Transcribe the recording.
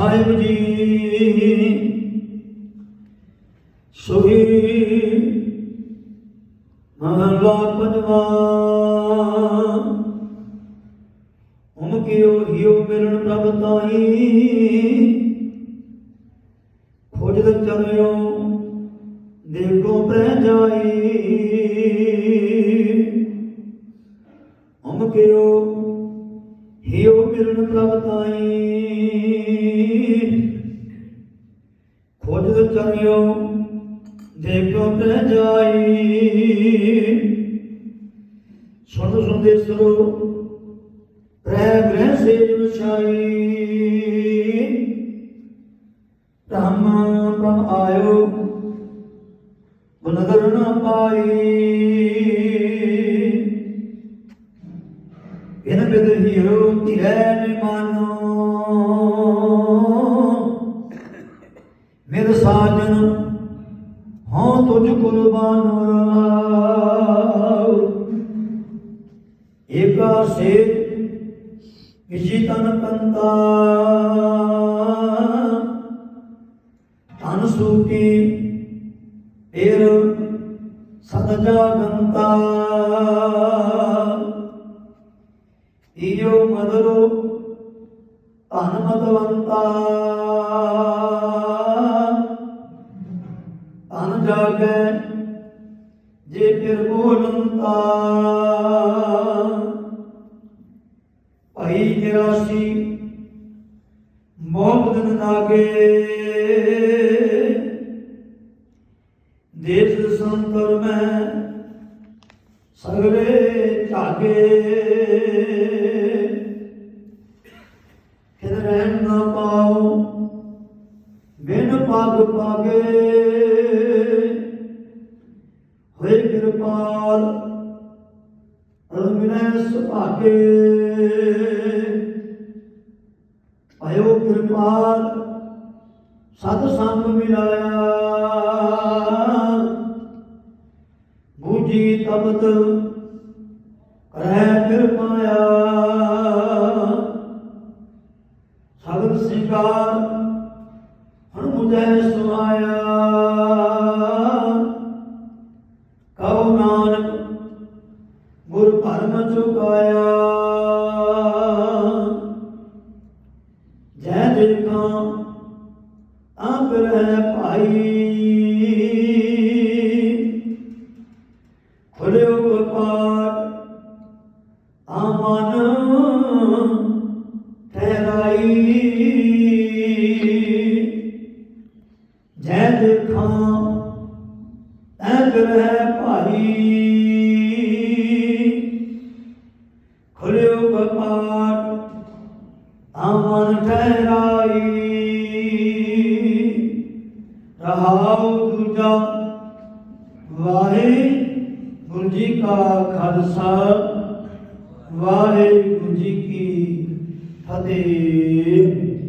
ਸਾਹਿਬ ਜੀ। ਸੁਹੀ ਮਹਲਾ ਪੰਜਵਾ ਉਮ ਕਿਓ ਹਿਓ ਮਿਲਣ ਪ੍ਰਭ ਤਾਈ ਖੋਜਦ ਚਲਿਓ ਦੇਖੋ ਪ੍ਰਹਿ ਜਾਈ। ਉਮ ਕਿਓ ਹਿਓ ਮਿਲਣ ਪ੍ਰਭ ਤਾਈ ਖੋਜਦ ਚਲਿਓ ਦੇਖੋ ਪ੍ਰਹਿ ਜਾਈ ਸੁਣ ਸੁਣਦੇ ਸਰੋ ਪ੍ਰੈ ਗ੍ਰਹਿ ਸੇਜ ਵਿਛਾਈ ਰਾਮ ਪ੍ਰਮ ਆਇਓ ਬਨਦਰ ਨ ਪਾਈ ਇਨ ਬਿਦ ਹੀਰੋ ਧਿਰੈ ਨ ਮਾਨੋ ਸਾਜਨ, ਹਾਂ ਤੁਝ ਕੁਰਬਾਨ ਰਾਉ ਏਕਾ ਸੇ ਕਿਜੀ ਤਨ ਕੰਤਾ ਤਨ ਸੂਟੀ ਏਰ ਸਦ ਜਾਗੰਤਾ। ਈਓ ਮਦਰੋ ਧਨ ਮਦਵੰਤਾ। ਜਾਗੈ ਜੇ ਫਿਰ ਬੋਲੰਤਾ। ਭਈ ਨਿਰਾਸੀ ਮੋਹ ਦਿਨ ਨਾਗੇ ਦੇਸ ਸੰਤਰ ਮੈਂ ਸਗਲੇ ਝਾਗੇ। ਕਿਨ ਰਹਿਣ ਨਾ ਪਾਉ ਬਿਨ ਪਗ ਪਾਗੇ। ਹੋਏ ਕਿਰਪਾਲ ਰਮਿਨੈ ਸੁਭਾਗੇ। ਭਇਓ ਕਿਰਪਾਲ ਸਤ ਸੰਗ ਮਿਲਾਇਆ। ਬੂਜੀ ਤਪਤ ਕਰੈ ਕਿਰਪਾਇਆ ਸਗਲ ਸਿੰਗਾਰ, ਹਣ ਮੁਝੈ ਗੁਰ ਚੁਕਾਇਆ। ਜੈ ਦੇਖਾਂ ਆਪ ਰਹਿ ਭਾਈ। ਖੁਲਿਓ ਕਪਾਟ ਆਮਨ ਠਹਿਰਾਈ। ਜੈ ਦੇਖਾਂ ਤੈ ਗ੍ਰਹਿ ਭਾਈ। ਖੁਲਿਓ ਕਪਾਟ ਆਮਨ ਠਹਿਰਾਈ। ਰਹਾਉ ਦੂਜਾ ਵਾਹਿਗੁਰੂ ਜੀ ਕਾ ਖਾਲਸਾ ਵਾਹਿਗੁਰੂ ਜੀ ਕੀ ਫਤਿਹ।